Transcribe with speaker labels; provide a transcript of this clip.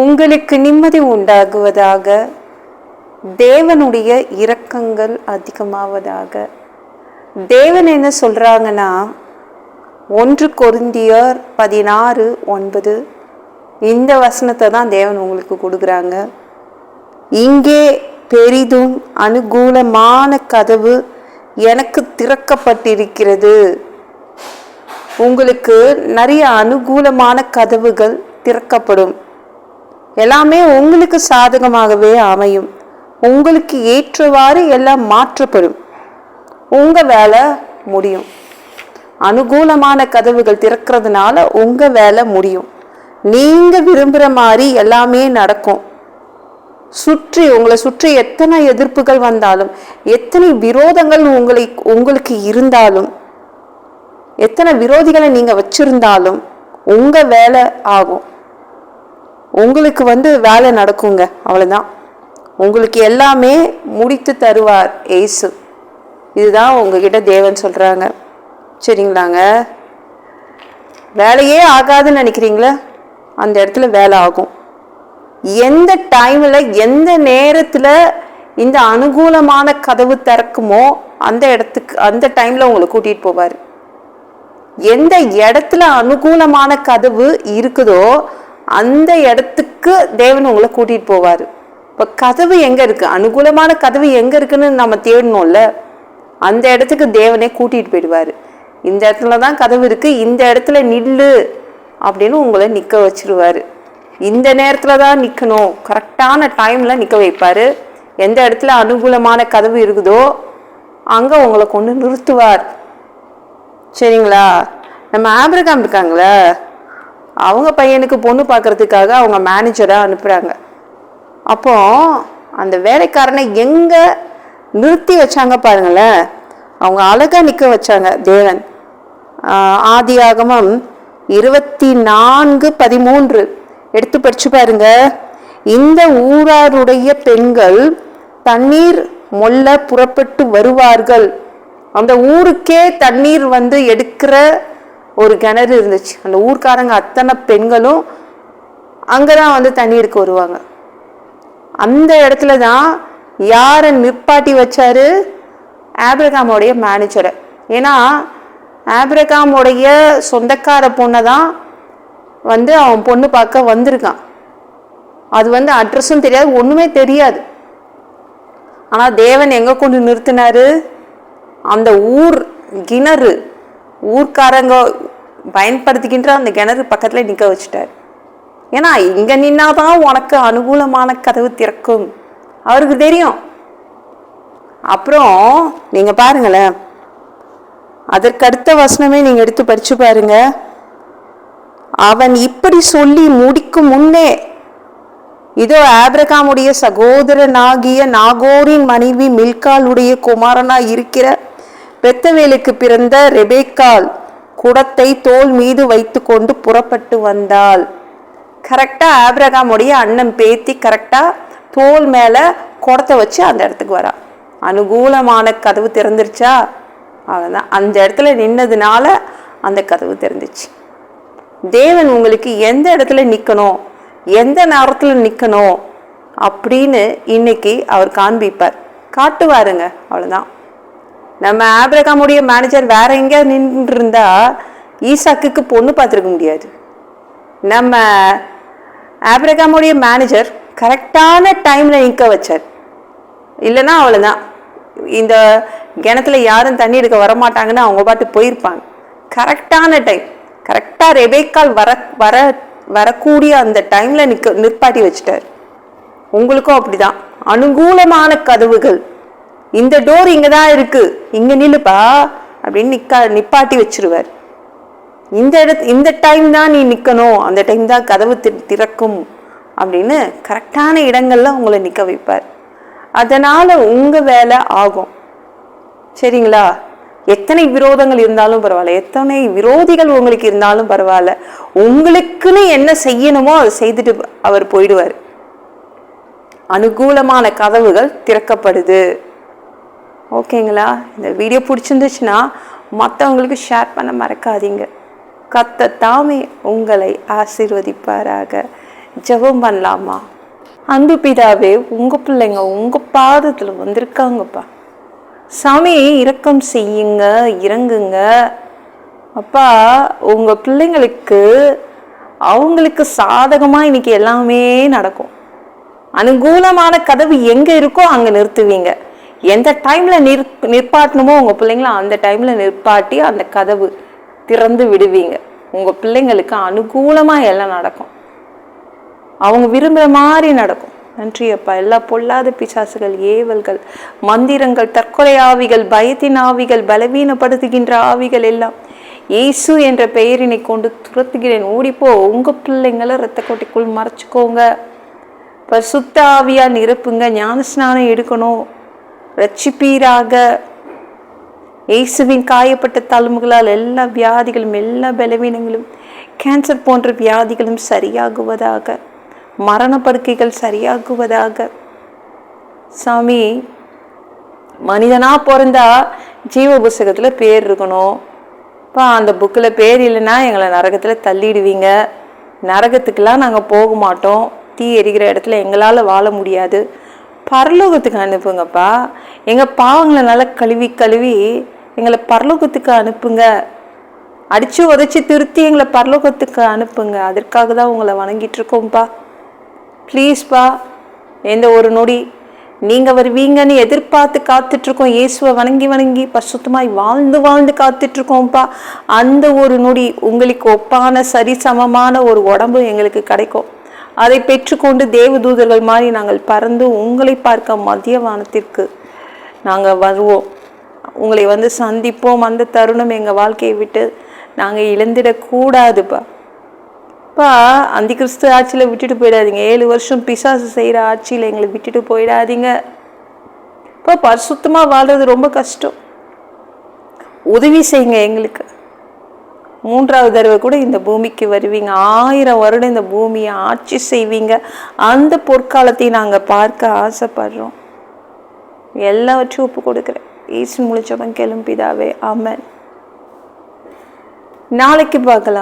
Speaker 1: உங்களுக்கு நிம்மதி உண்டாகுவதாக தேவனுடைய இரக்கங்கள் அதிகமாவதாக. தேவன் என்ன சொல்கிறாங்கன்னா ஒன்று கொருந்தியர் பதினாறு ஒன்பது இந்த வசனத்தை தான் தேவன் உங்களுக்கு கொடுக்குறாங்க. இங்கே பெரிதும் அனுகூலமான கதவு எனக்கு திறக்கப்பட்டிருக்கிறது. உங்களுக்கு நிறைய அனுகூலமான கதவுகள் திறக்கப்படும். எல்லாமே உங்களுக்கு சாதகமாகவே அமையும். உங்களுக்கு ஏற்றவாறு எல்லாம் மாற்றப்படும். உங்கள் வேலை முடியும். அனுகூலமான கதவுகள் திறக்கிறதுனால உங்கள் வேலை முடியும். நீங்கள் விரும்புகிற மாதிரி எல்லாமே நடக்கும். சுற்றி உங்களை சுற்றி எத்தனை எதிர்ப்புகள் வந்தாலும் எத்தனை விரோதங்கள் உங்களை உங்களுக்கு இருந்தாலும் எத்தனை விரோதிகளை நீங்கள் வச்சிருந்தாலும் உங்கள் வேலை ஆகும். உங்களுக்கு வந்து வேலை நடக்குங்க. அவ்வளோதான் உங்களுக்கு எல்லாமே முடித்து தருவார் ஏசு இதுதான் உங்ககிட்ட தேவன் சொல்கிறாங்க சரிங்களாங்க? வேலையே ஆகாதுன்னு நினைக்கிறீங்களா? அந்த இடத்துல வேலை ஆகும். எந்த டைமில் எந்த நேரத்தில் இந்த அனுகூலமான கதவு திறக்குமோ அந்த இடத்துக்கு அந்த டைமில் உங்களை கூட்டிகிட்டு போவார். எந்த இடத்துல அனுகூலமான கதவு இருக்குதோ அந்த இடத்துக்கு தேவன் உங்களை கூட்டிட்டு போவார். இப்போ கதவு எங்கே இருக்கு? அனுகூலமான கதவு எங்கே இருக்குன்னு நம்ம தேடணும்ல. அந்த இடத்துக்கு தேவனே கூட்டிட்டு போயிடுவார். இந்த இடத்துல தான் கதவு இருக்கு. இந்த இடத்துல நில்லு அப்படின்னு உங்களை நிற்க வச்சிருவார். இந்த நேரத்தில் தான் நிற்கணும் கரெக்டான டைமில் நிற்க வைப்பார். எந்த இடத்துல அனுகூலமான கதவு இருக்குதோ அங்கே உங்களை கொண்டு நிறுத்துவார். சரிங்களா? நம்ம ஆப்ரகாம் இருக்காங்களே? அவங்க பையனுக்கு பொண்ணு பார்க்கறதுக்காக அவங்க மேனேஜரை அனுப்புகிறாங்க அப்போ அந்த வேலைக்காரனை எங்கே நிறுத்தி வச்சாங்க பாருங்களேன். அவங்க அழகாக நிற்க வச்சாங்க தேவன். ஆதி ஆகமம் இருபத்தி நான்கு பதிமூன்று. எடுத்து படிச்சு பாருங்க. இந்த ஊராருடைய பெண்கள் தண்ணீர் மொல்ல புறப்பட்டு வருவார்கள். அந்த ஊருக்கே தண்ணீர் வந்து எடுக்கிற ஒரு கிணறு இருந்துச்சு. அந்த ஊர்க்காரங்க அத்தனை பெண்களும் அங்கே தான் வந்து தண்ணீருக்கு வருவாங்க. அந்த இடத்துல தான் யாரை நிப்பாட்டி வச்சாரு? ஆப்ரகாமோடைய மேனேஜரை ஏன்னா ஆப்ரகாமோடைய சொந்தக்கார பொண்ணை தான் வந்து அவன் பொண்ணு பார்க்க வந்திருக்கான். அது வந்து அட்ரஸும் தெரியாது ஒன்றுமே தெரியாது. ஆனால் தேவன் எங்கே கொண்டு நிறுத்தினாரு? அந்த ஊர் கிணறு. ஊர்க்காரங்க பயன்படுத்திக்கின்ற அந்த கிணறு பக்கத்தில் நிற்க வச்சுட்டார். ஏன்னா இங்க நின்னாதான் உனக்கு அனுகூலமான கதவு திறக்கும். அவருக்கு தெரியும். அப்புறம் நீங்கள் பாருங்களேன். அதற்கடுத்த வசனமே நீங்கள் எடுத்து படித்து பாருங்க. அவன் இப்படி சொல்லி முடிக்கும் முன்னே இதோ ஆப்ரகாமுடைய சகோதரனாகிய நாகோரின் மனைவி மில்காலுடைய குமாரனா இருக்கிற பெத்தவேலுக்கு பிறந்த ரெபேக்கால் குடத்தை தோல் மீது வைத்துக்கொண்டு புறப்பட்டு வந்தாள். கரெக்டாக ஆப்ரகாமுடைய அண்ணன் பேத்தி கரெக்டாக தோல் மேலே குடத்தை வச்சு அந்த இடத்துக்கு வரா. அனுகூலமான கதவு திறந்துருச்சா? அவ்வளோதான் அந்த இடத்துல நின்னதுனால அந்த கதவு திறந்துச்சு. தேவன் உங்களுக்கு எந்த இடத்துல நிற்கணும் எந்த நேரத்தில் நிற்கணும் அப்படின்னு இன்னைக்கு அவர் காண்பிப்பார். காட்டுவாருங்க. அவ்வளோதான் நம்ம ஆப்ரகாமுடைய மேனேஜர் வேற எங்கேயாவது நின்று இருந்தா ஈசாக்குக்கு பொண்ணு பார்த்துருக்க முடியாது. நம்ம ஆப்ரகாமுடைய மேனேஜர் கரெக்டான டைமில் நிற்க வச்சார். இல்லைன்னா அவ்வளோதான் இந்த கிணத்துல யாரும் தண்ணி எடுக்க வரமாட்டாங்கன்னு அவங்க பாட்டு போயிருப்பாங்க. கரெக்டான டைம் கரெக்டாக ரெபேக்கால் வர வர வரக்கூடிய அந்த டைமில் நிற்க நிற்பாட்டி வச்சுட்டார். உங்களுக்கும் அப்படிதான். அனுகூலமான கதவுகள். இந்த டோர் இங்கே தான் இருக்குது இங்கே நில்லுப்பா. அப்படின்னு நிக்கா நிப்பாட்டி வச்சிருவார். இந்த இடத்து இந்த டைம் தான் நீ நிற்கணும் அந்த டைம் தான் கதவு தி- திறக்கும். அப்படின்னு கரெக்டான இடங்களில் உங்களை நிற்க வைப்பார். அதனால் உங்கள் வேலை ஆகும். சரிங்களா? எத்தனை விரோதங்கள் இருந்தாலும் பரவாயில்ல. எத்தனை விரோதிகள் உங்களுக்கு இருந்தாலும் பரவாயில்ல. உங்களுக்குன்னு என்ன செய்யணுமோ அதை செய்துட்டு அவர் போயிடுவார். அனுகூலமான கதவுகள் திறக்கப்படுது. ஓகேங்களா? இந்த வீடியோ பிடிச்சிருந்துச்சுன்னா மற்றவங்களுக்கு ஷேர் பண்ண மறக்காதீங்க. கத்த தாமே உங்களை ஆசீர்வதிப்பாராக. ஜெபம் பண்ணலாமா? அன்பு பிதாவே உங்கள் பிள்ளைங்க உங்கள் பாதத்தில் வந்திருக்காங்கப்பா. சாமி இரக்கம் செய்யுங்க இறங்குங்க. அப்பா உங்கள் பிள்ளைங்களுக்கு அவங்களுக்கு சாதகமாக இன்னைக்கு எல்லாமே நடக்கும். அனுகூலமான கதவு எங்கே இருக்கோ அங்கே நிறுத்துவீங்க. எந்த டைமில் நிற் நிற்பாட்டணுமோ உங்கள் பிள்ளைங்கள அந்த டைமில் நிற்பாட்டி அந்த கதவு திறந்து விடுவீங்க. உங்கள் பிள்ளைங்களுக்கு அனுகூலமாக எல்லாம் நடக்கும். அவங்க விரும்புகிற மாதிரி நடக்கும். நன்றி அப்பா. எல்லா பொல்லாத பிசாசுகள் ஏவல்கள் மந்திரங்கள் தற்கொலை ஆவிகள் பயத்தின் ஆவிகள் பலவீனப்படுத்துகின்ற ஆவிகள் எல்லாம் இயேசு என்ற பெயரினை கொண்டு துரத்துகிறேன். ஓடிப்போ உங்கள் பிள்ளைங்களை ரத்த மறைச்சிக்கோங்க. இப்போ சுத்த ஆவியாக நிரப்புங்க. ஞானஸ்நானம் எடுக்கணும். ரட்சிப்பீராக. இயேசுவின் காயப்பட்ட தழும்புகளால் எல்லா வியாதிகளும் எல்லா பலவீனங்களும் கேன்சர் போன்ற வியாதிகளும் சரியாகுவதாக மரணப்படுக்கைகள் சரியாகுவதாக. சாமி மனிதனாக பிறந்தா ஜீவ புஸ்தகத்தில் பேர் இருக்கணும். இப்போ அந்த புக்கில் பேர் இல்லைன்னா எங்களை நரகத்தில் தள்ளிடுவீங்க. நரகத்துக்கெல்லாம் நாங்கள் போக மாட்டோம். தீ எரிகிற இடத்துல எங்களால் வாழ முடியாது. பரலோகத்துக்கு அனுப்புங்கப்பா. எங்கள் பாவங்களை நல்லா கழுவி கழுவி எங்களை பரலோகத்துக்கு அனுப்புங்க. அடித்து உதச்சி திருத்தி எங்களை பரலோகத்துக்கு அனுப்புங்க. அதற்காக தான் உங்களை வணங்கிட்டு இருக்கோம்ப்பா. ப்ளீஸ்ப்பா எந்த ஒரு நொடி. நீங்கள் வருவீங்கன்னு எதிர்பார்த்து காத்துட்ருக்கோம் இயேசுவை வணங்கி வணங்கி பசுத்தமாய் வாழ்ந்து வாழ்ந்து காத்துட்ருக்கோம்ப்பா அந்த ஒரு நொடி உங்களுக்கு ஒப்பான சரிசமமான ஒரு உடம்பு எங்களுக்கு கிடைக்கும். அதை பெற்றுக்கொண்டு தேவதூதர்கள் மாதிரி நாங்கள் பறந்து உங்களை பார்க்க மத்திய வானத்திற்கு நாங்கள் வருவோம். உங்களை வந்து சந்திப்போம். அந்த தருணம் எங்கள் வாழ்க்கையை விட்டு நாங்கள் இழந்துடக்கூடாதுப்பா அப்பா அந்த கிறிஸ்து ஆட்சியில் விட்டுட்டு போயிடாதீங்க. ஏழு வருஷம் பிசாசு செய்கிற ஆட்சியில் எங்களை விட்டுட்டு போயிடாதீங்க. இப்போ பரிசுத்தமாக வாழ்கிறது ரொம்ப கஷ்டம். உதவி செய்யுங்க எங்களுக்கு. மூன்றாவது தடவை கூட இந்த பூமிக்கு வருவீங்க. ஆயிரம் வருடம் இந்த பூமியை ஆட்சி செய்வீங்க. அந்த பொற்காலத்தை நாங்கள் பார்க்க ஆசைப்படுறோம். எல்லாவற்றையும் ஒப்பு கொடுக்குறேன். ஈசு முழிச்சவன் கெளும்பிதாவே ஆமென். நாளைக்கு பார்க்கலாம்.